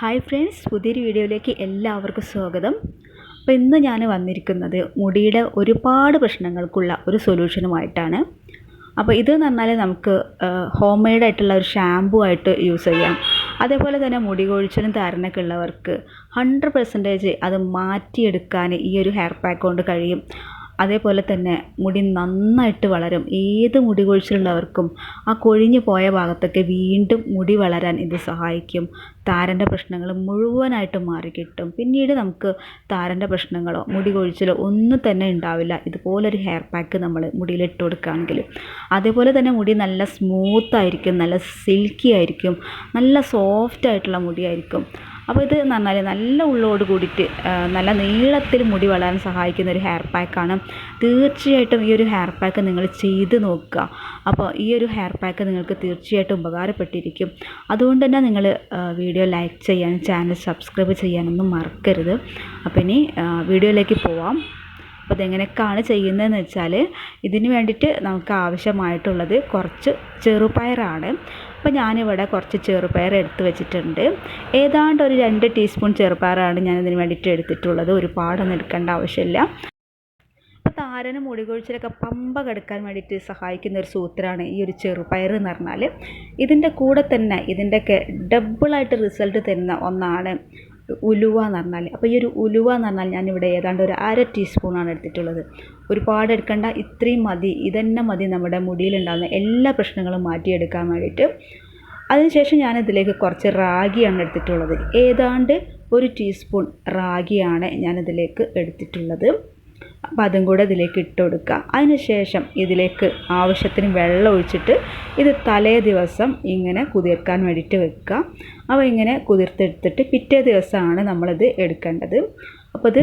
Hi friends പുതിയൊരു വീഡിയോയിലേക്ക് എല്ലാവർക്കും സ്വാഗതം. അപ്പോൾ ഇന്ന് ഞാൻ വന്നിരിക്കുന്നത് മുടിയുടെ ഒരുപാട് പ്രശ്നങ്ങൾക്കുള്ള ഒരു സൊല്യൂഷനുമായിട്ടാണ്. അപ്പോൾ ഇത് എന്ന് പറഞ്ഞാൽ നമുക്ക് ഹോം മെയ്ഡ് ആയിട്ടുള്ള ഒരു ഷാമ്പു ആയിട്ട് യൂസ് ചെയ്യാം. അതേപോലെ തന്നെ മുടി കൊഴിച്ചിലും താരനൊക്കെ ഉള്ളവർക്ക് ഹൺഡ്രഡ് പെർസെന്റേജ് അത് മാറ്റിയെടുക്കാൻ ഈ ഒരു ഹെയർ പാക്ക് കൊണ്ട് കഴിയും. അതേപോലെ തന്നെ മുടി നന്നായിട്ട് വളരും. ഏത് മുടി കൊഴിച്ചിലുള്ളവർക്കും ആ കൊഴിഞ്ഞു പോയ ഭാഗത്തൊക്കെ വീണ്ടും മുടി വളരാൻ ഇത് സഹായിക്കും. താരന്റെ പ്രശ്നങ്ങൾ മുഴുവനായിട്ട് മാറിക്കിട്ടും. പിന്നീട് നമുക്ക് താരന്റെ പ്രശ്നങ്ങളോ മുടി കൊഴിച്ചിലോ ഒന്നും തന്നെ ഉണ്ടാവില്ല. ഇതുപോലൊരു ഹെയർ പാക്ക് നമ്മൾ മുടിയിൽ ഇട്ട് കൊടുക്കുകയാണെങ്കിൽ. അതേപോലെ തന്നെ മുടി നല്ല സ്മൂത്ത് ആയിരിക്കും നല്ല സിൽക്കി ആയിരിക്കും നല്ല സോഫ്റ്റ് ആയിട്ടുള്ള മുടിയായിരിക്കും. അപ്പോൾ ഇത് എന്ന് പറഞ്ഞാൽ നല്ല ഉള്ളോട് കൂടിയിട്ട് നല്ല നീളത്തിൽ മുടി വളരാൻ സഹായിക്കുന്ന ഒരു ഹെയർ പാക്കാണ് തീർച്ചയായിട്ടും ഈ ഒരു ഹെയർ പാക്ക് നിങ്ങൾ ചെയ്ത് നോക്കുക. അപ്പോൾ ഈ ഒരു ഹെയർ പാക്ക് നിങ്ങൾക്ക് തീർച്ചയായിട്ടും ഉപകാരപ്പെട്ടിരിക്കും. അതുകൊണ്ട് തന്നെ നിങ്ങൾ വീഡിയോ ലൈക്ക് ചെയ്യാനും ചാനൽ സബ്സ്ക്രൈബ് ചെയ്യാനൊന്നും മറക്കരുത്. അപ്പോൾ ഇനി വീഡിയോയിലേക്ക് പോവാം. അപ്പോൾ ഇതെങ്ങനെയൊക്കെയാണ് ചെയ്യുന്നതെന്ന് വെച്ചാൽ ഇതിന് വേണ്ടിയിട്ട് നമുക്ക് ആവശ്യമായിട്ടുള്ളത് കുറച്ച് ചെറുപയറാണ്. അപ്പോൾ ഞാനിവിടെ കുറച്ച് ചെറുപയർ എടുത്ത് വെച്ചിട്ടുണ്ട്. ഏതാണ്ട് ഒരു രണ്ട് ടീസ്പൂൺ ചെറുപയറാണ് ഞാൻ ഇതിന് വേണ്ടിയിട്ട് എടുത്തിട്ടുള്ളത്. ഒരുപാടൊന്നും എടുക്കേണ്ട ആവശ്യമില്ല. അപ്പോൾ താരന് മുടികൊഴിച്ചിലൊക്കെ പമ്പ കെടുക്കാൻ വേണ്ടിയിട്ട് സഹായിക്കുന്ന ഒരു സൂത്രമാണ് ഈ ഒരു ചെറുപയർ എന്ന് പറഞ്ഞാൽ ഇതിന്റെ കൂടെ തന്നെ ഇതിന്റെയൊക്കെ ഡബിളായിട്ട് റിസൾട്ട് തരുന്ന ഒന്നാണ് ഉലുവ എന്ന് പറഞ്ഞാൽ അപ്പോൾ ഈ ഒരു ഉലുവ എന്ന് പറഞ്ഞാൽ ഞാനിവിടെ ഏതാണ്ട് ഒരു അര ടീസ്പൂണാണ് എടുത്തിട്ടുള്ളത്. ഒരുപാട് എടുക്കേണ്ട ഇത്രയും മതി ഇതന്നെ മതി നമ്മുടെ മുടിയിലുണ്ടാകുന്ന എല്ലാ പ്രശ്നങ്ങളും മാറ്റിയെടുക്കാൻ വേണ്ടിയിട്ട്. അതിനുശേഷം ഞാനിതിലേക്ക് കുറച്ച് റാഗിയാണ് എടുത്തിട്ടുള്ളത്. ഏതാണ്ട് ഒരു ടീസ്പൂൺ റാഗിയാണ് ഞാനിതിലേക്ക് എടുത്തിട്ടുള്ളത്. അപ്പോൾ അതും കൂടെ ഇതിലേക്ക് ഇട്ട് കൊടുക്കുക. അതിന് ശേഷം ഇതിലേക്ക് ആവശ്യത്തിന് വെള്ളം ഒഴിച്ചിട്ട് ഇത് തലേ ദിവസം ഇങ്ങനെ കുതിർക്കാൻ വേണ്ടിയിട്ട് വെക്കുക. അപ്പോൾ ഇങ്ങനെ കുതിർത്തെടുത്തിട്ട് പിറ്റേ ദിവസമാണ് നമ്മളിത് എടുക്കേണ്ടത്. അപ്പോൾ ഇത്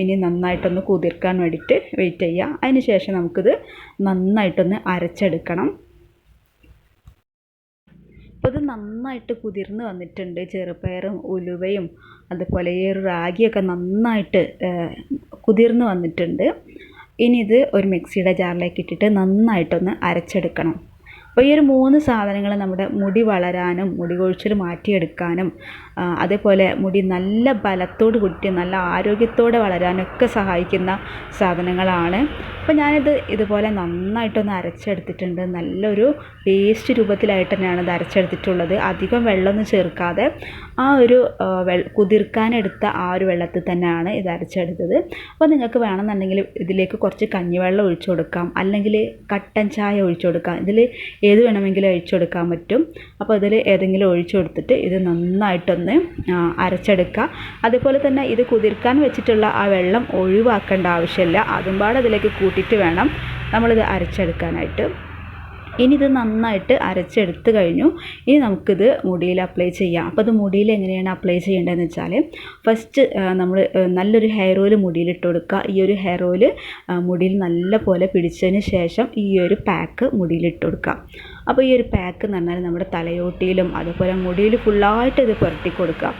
ഇനി നന്നായിട്ടൊന്ന് കുതിർക്കാൻ വേണ്ടിയിട്ട് വെയിറ്റ് ചെയ്യുക. അതിനുശേഷം നമുക്കിത് നന്നായിട്ടൊന്ന് അരച്ചെടുക്കണം. അപ്പോൾ ഇത് നന്നായിട്ട് കുതിർന്ന് വന്നിട്ടുണ്ട് ചെറുപയറും ഉലുവയും അതുപോലെ ഈ റാഗിയൊക്കെ നന്നായിട്ട് കുതിർന്ന് വന്നിട്ടുണ്ട്. ഇനി ഇത് ഒരു മിക്സിയുടെ ജാറിലേക്ക് ഇട്ടിട്ട് നന്നായിട്ടൊന്ന് അരച്ചെടുക്കണം. അപ്പോൾ ഈ ഒരു മൂന്ന് സാധനങ്ങൾ നമ്മുടെ മുടി വളരാനും മുടി കൊഴിച്ചിൽ മാറ്റിയെടുക്കാനും അതേപോലെ മുടി നല്ല ബലത്തോട് കുട്ടി നല്ല ആരോഗ്യത്തോടെ വളരാനൊക്കെ സഹായിക്കുന്ന സാധനങ്ങളാണ്. അപ്പോൾ ഞാനിത് ഇതുപോലെ നന്നായിട്ടൊന്ന് അരച്ചെടുത്തിട്ടുണ്ട്. നല്ലൊരു പേസ്റ്റ് രൂപത്തിലായിട്ട് തന്നെയാണ് ഇത് അരച്ചെടുത്തിട്ടുള്ളത്. അധികം വെള്ളമൊന്നും ചേർക്കാതെ ആ ഒരു കുതിർക്കാനെടുത്ത ആ ഒരു വെള്ളത്തിൽ തന്നെയാണ് ഇത് അരച്ചെടുത്തത്. അപ്പോൾ നിങ്ങൾക്ക് വേണമെന്നുണ്ടെങ്കിൽ ഇതിലേക്ക് കുറച്ച് കഞ്ഞിവെള്ളം ഒഴിച്ചു കൊടുക്കാം. അല്ലെങ്കിൽ കട്ടൻ ചായ ഒഴിച്ചു കൊടുക്കാം. ഇതിൽ ഏത് വേണമെങ്കിലും ഒഴിച്ചു കൊടുക്കാൻ പറ്റും. അപ്പോൾ ഇതിൽ ഏതെങ്കിലും ഒഴിച്ചു കൊടുത്തിട്ട് ഇത് നന്നായിട്ടൊന്ന് ഒന്ന് അരച്ചെടുക്കുക. അതുപോലെ തന്നെ ഇത് കുതിർക്കാൻ വെച്ചിട്ടുള്ള ആ വെള്ളം ഒഴിവാക്കേണ്ട ആവശ്യമില്ല. അതും പാടെ അതിലേക്ക് കൂട്ടിയിട്ട് വേണം നമ്മളിത് അരച്ചെടുക്കാനായിട്ട്. ഇനി ഇത് നന്നായിട്ട് അരച്ചെടുത്ത് കഴിഞ്ഞു. ഇനി നമുക്കിത് മുടിയിൽ അപ്ലൈ ചെയ്യാം. അപ്പോൾ അത് മുടിയിൽ എങ്ങനെയാണ് അപ്ലൈ ചെയ്യേണ്ടതെന്ന് വെച്ചാൽ ഫസ്റ്റ് നമ്മൾ നല്ലൊരു ഹെയർ ഓയിൽ മുടിയിൽ ഇട്ട് കൊടുക്കുക. ഈ ഒരു ഹെയർ ഓയിൽ മുടിയിൽ നല്ല പോലെ പിടിച്ചതിന് ശേഷം ഈ ഒരു പാക്ക് മുടിയിൽ ഇട്ട് കൊടുക്കുക. അപ്പോൾ ഈ ഒരു പാക്ക് എന്ന് പറഞ്ഞാൽ നമ്മുടെ തലയോട്ടിയിലും അതുപോലെ മുടിയിൽ ഫുള്ളായിട്ട് ഇത് പുരട്ടി കൊടുക്കുക.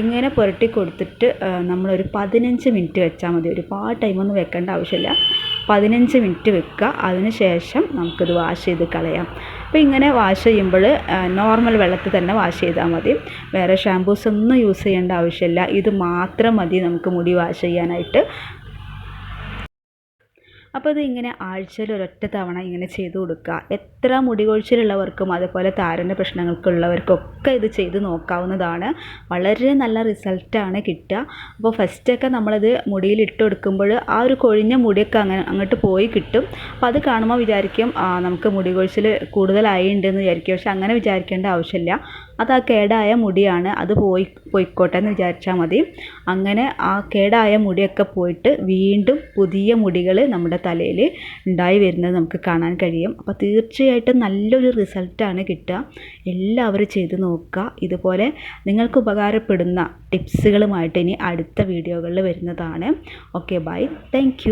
ഇങ്ങനെ പുരട്ടി കൊടുത്തിട്ട് നമ്മളൊരു പതിനഞ്ച് മിനിറ്റ് വെച്ചാൽ മതി. ഒരുപാട് ടൈമൊന്നും വെക്കേണ്ട ആവശ്യമില്ല. പതിനഞ്ച് മിനിറ്റ് വെക്കുക. അതിന് ശേഷം നമുക്കിത് വാഷ് ചെയ്ത് കളയാം. അപ്പോൾ ഇങ്ങനെ വാഷ് ചെയ്യുമ്പോൾ നോർമൽ വെള്ളത്തിൽ തന്നെ വാഷ് ചെയ്താൽ മതി. വേറെ ഷാമ്പൂസ് ഒന്നും യൂസ് ചെയ്യേണ്ട ആവശ്യമില്ല. ഇത് മാത്രം മതി നമുക്ക് മുടി വാഷ് ചെയ്യാനായിട്ട്. അപ്പോൾ ഇത് ഇങ്ങനെ ആഴ്ചയിൽ ഒരൊറ്റ തവണ ഇങ്ങനെ ചെയ്ത് കൊടുക്കുക. എത്ര മുടി കൊഴിച്ചിലുള്ളവർക്കും അതുപോലെ താരന്റെ പ്രശ്നങ്ങൾക്കുള്ളവർക്കൊക്കെ ഇത് ചെയ്ത് നോക്കാവുന്നതാണ്. വളരെ നല്ല റിസൾട്ടാണ് കിട്ടുക. അപ്പോൾ ഫസ്റ്റൊക്കെ നമ്മളത് മുടിയിൽ ഇട്ട് കൊടുക്കുമ്പോൾ ആ ഒരു കൊഴിഞ്ഞ മുടിയൊക്കെ അങ്ങനെ അങ്ങോട്ട് പോയി കിട്ടും. അപ്പോൾ അത് കാണുമ്പോൾ വിചാരിക്കും നമുക്ക് മുടി കൊഴിച്ചിൽ കൂടുതലായി ഉണ്ടെന്ന് വിചാരിക്കും. പക്ഷെ അങ്ങനെ വിചാരിക്കേണ്ട ആവശ്യമില്ല. അത് ആ കേടായ മുടിയാണ്. അത് പോയി പോയിക്കോട്ടെ എന്ന് വിചാരിച്ചാൽ മതി. അങ്ങനെ ആ കേടായ മുടിയൊക്കെ പോയിട്ട് വീണ്ടും പുതിയ മുടികൾ നമ്മുടെ തലയിൽ ഉണ്ടായി വരുന്നത് നമുക്ക് കാണാൻ കഴിയും. അപ്പോൾ തീർച്ചയായിട്ടും നല്ലൊരു റിസൾട്ടാണ് കിട്ടുക. എല്ലാവരും ചെയ്ത് നോക്കുക. ഇതുപോലെ നിങ്ങൾക്ക് ഉപകാരപ്പെടുന്ന ടിപ്സുകളുമായിട്ട് ഇനി അടുത്ത വീഡിയോകളിൽ വരുന്നതാണ്. Okay bye. താങ്ക്